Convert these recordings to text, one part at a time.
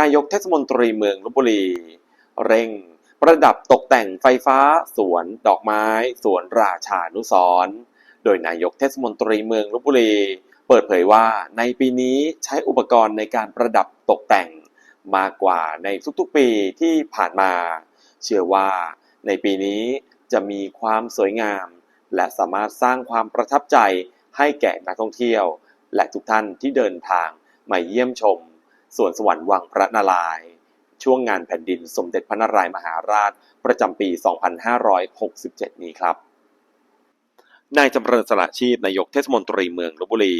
นายกเทศมนตรีเมืองลบบุรี เร่ง ประดับตกแต่งไฟฟ้า สวนดอกไม้ สวนราชานุสรณ์โดยนายกเทศมนตรีเมืองลบบุรี เปิดเผยว่าในปีนี้ใช้อุปกรณ์ในการประดับตกแต่งมากกว่าในทุกๆปีที่ผ่านมา เชื่อว่าในปีนี้จะมีความสวยงาม และสามารถสร้างความประทับใจให้แก่นักท่องเที่ยว และทุกท่านที่เดินทางมาเยี่ยมชม สวนสวรรค์วังพระนารายณ์ช่วงงานแผ่นดินสมเด็จพระนารายณ์มหาราช ประจำปี 2567 นี้ครับ นายจำเริญสละชีพนายกเทศมนตรีเมืองลบบุรี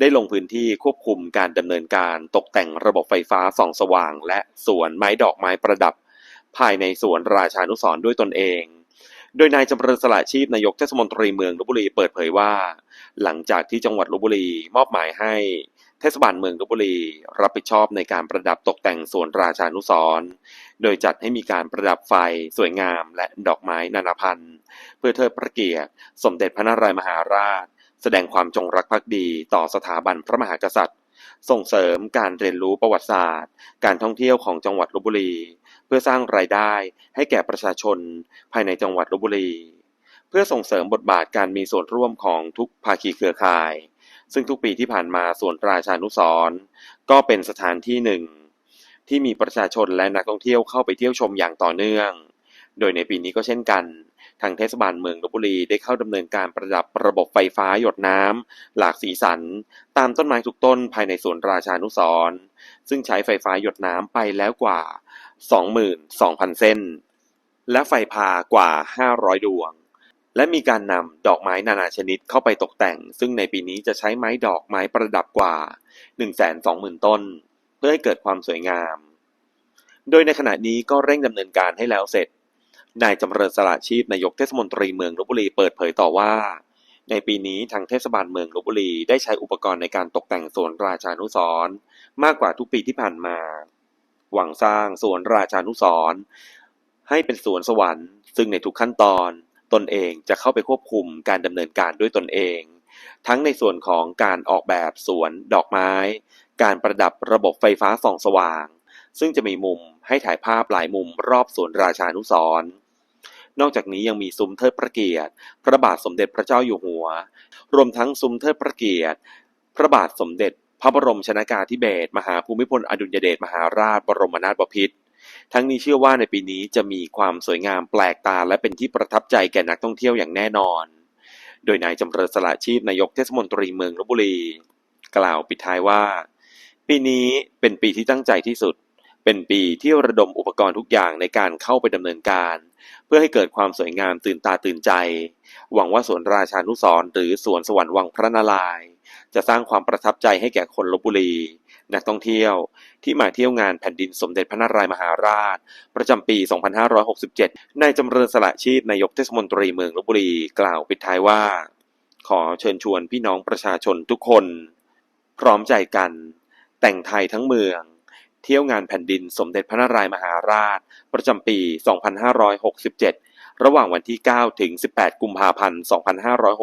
ได้ลงพื้นที่ควบคุมการดำเนินการตกแต่งระบบไฟฟ้าส่องสว่าง และสวนไม้ดอกไม้ประดับ ภายในสวนราชานุสรด้วยตนเอง โดยนายจำเริญสละชีพนายกเทศมนตรีเมืองลบบุรีเปิดเผยว่า หลังจากที่จังหวัดลบบุรีมอบหมายให้เทศบาลเมืองลบบุรี รับผิดชอบในการประดับตกแต่งสวนราชานุสรณ์โดยจัดให้มีการประดับไฟสวยงามและดอกไม้นานาพันธุ์ เพื่อเทิดพระเกียรติ สมเด็จพระนารายมหาราช แสดงความจงรักภักดีต่อสถาบันพระมหากษัตริย์ ส่งเสริมการเรียนรู้ประวัติศาสตร์ การท่องเที่ยวของจังหวัดลบบุรี เพื่อสร้างรายได้ให้แก่ประชาชนภายในจังหวัดลบบุรี เพื่อส่งเสริมบทบาทการมีส่วนร่วมของทุกภาคีเครือข่าย ซึ่งทุกปีที่ผ่านมาสวนราชานุสร์ก็เป็นสถานที่หนึ่งที่มีประชาชนและนักท่องเที่ยวเข้าไปเที่ยวชมอย่างต่อเนื่อง โดยในปีนี้ก็เช่นกัน ทางเทศบาลเมืองลบบุรีได้เข้าดำเนินการประดับระบบไฟฟ้าหยดน้ำหลากสีสัน ตามต้นไม้ทุกต้นภายในสวนราชานุสรซึ่งใช้ไฟฟ้าหยดน้ำไปแล้วกว่า 22,000 เส้น และไฟพากว่า 500 ดวง และมีการนำดอกไม้นานาชนิดเข้าไปตกแต่ง ซึ่งในปีนี้จะใช้ไม้ดอกไม้ประดับกว่า 120,000 ต้น เพื่อให้เกิดความสวยงาม โดยในขณะนี้ก็เร่งดำเนินการให้แล้วเสร็จ นายจำเริญสละชีพนายกเทศมนตรีเมืองลบบุรีเปิดเผยต่อว่า ในปีนี้ทางเทศบาลเมืองลบบุรีได้ใช้อุปกรณ์ในการตกแต่งสวนราชานุสรณ์มากกว่าทุกปีที่ผ่านมา หวังสร้างสวนราชานุสรณ์ให้เป็นสวนสวรรค์ ซึ่งในทุกขั้นตอน ตนเองจะเข้าไปควบคุมการดำเนินการด้วยตนเอง ทั้งในส่วนของการออกแบบสวนดอกไม้ การประดับระบบไฟฟ้าส่องสว่าง ซึ่งจะมีมุมให้ถ่ายภาพหลายมุมรอบสวนราชานุสรณ์ นอกจากนี้ยังมีซุ้มเทิดพระเกียรติ พระบาทสมเด็จพระเจ้าอยู่หัว รวมทั้งซุ้มเทิดพระเกียรติ พระบาทสมเด็จ พระบรมชนากาธิเบศรมหาภูมิพลอดุลยเดชมหาราชบรมนาถบพิตรทั้งนี้เชื่อว่าในปีนี้จะมีความสวยงามแปลกตาและเป็นที่ประทับใจแก่นักท่องเที่ยวอย่างแน่นอน โดยนายจำเริญสละชีพนายกเทศมนตรีเมืองลบบุรี กล่าวปิดท้ายว่า ปีนี้เป็นปีที่ตั้งใจที่สุด เป็นปีที่ระดมอุปกรณ์ทุกอย่างในการเข้าไปดำเนินการ พื่อให้เกิดความสวยงามตื่นตาตื่นใจ หวังว่าสวนราชานุสรหรือสวนสวรรค์วังพระนารายณ์จะสร้างความประทับใจให้แก่คนลบบุรี นักท่องเที่ยวที่มาเที่ยวงานแผ่นดินสมเด็จพระนารายมหาราช ประจำปี 2567 นายจำเริญสละชีพนายกเทศมนตรีเมืองลบบุรีกล่าวปิดท้ายว่า ขอเชิญชวนพี่น้องประชาชนทุกคน พร้อมใจกัน แต่งไทยทั้งเมือง เที่ยวงานแผ่นดินสมเด็จพระนารายมหาราช ประจำปี 2567 ระหว่างวันที่ 9 ถึง 18 กุมภาพันธ์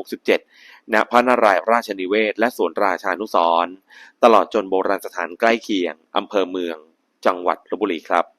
2567 ณ พระนารายราชนิเวศ และสวนราชานุสรณ์ตลอดจนโบราณสถานใกล้เคียง อำเภอเมือง จังหวัดลบบุรีครับ